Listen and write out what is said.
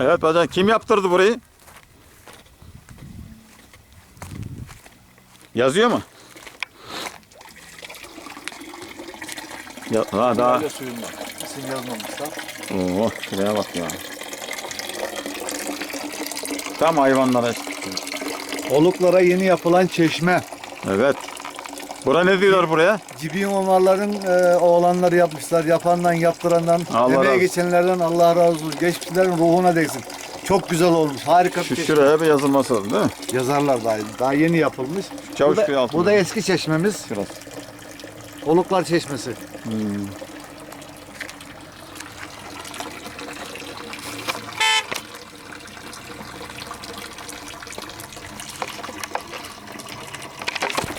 Evet bacan kim yaptırdı burayı? Yazıyor mu? Ya, ha daha. Öyle suyum var. İsim yazmamışsa. Oo, şuraya bak ya. Tam hayvanlara. Oluklara yeni yapılan çeşme. Evet. Bura ne diyorlar buraya? Cibin Omarların e, oğlanları yapmışlar. Yapandan, yaptırandan, Allah razı olsun. geçenlerden Allah razı olsun. Geçmişlerin ruhuna değsin. Çok güzel olmuş. Harika bir Şu çeşme. şuraya bir yazılması lazım değil mi? Yazarlar daha, daha yeni yapılmış. Bu Çavuşköy da, altında. bu da eski çeşmemiz. Şurası. Oluklar Çeşmesi. Hmm.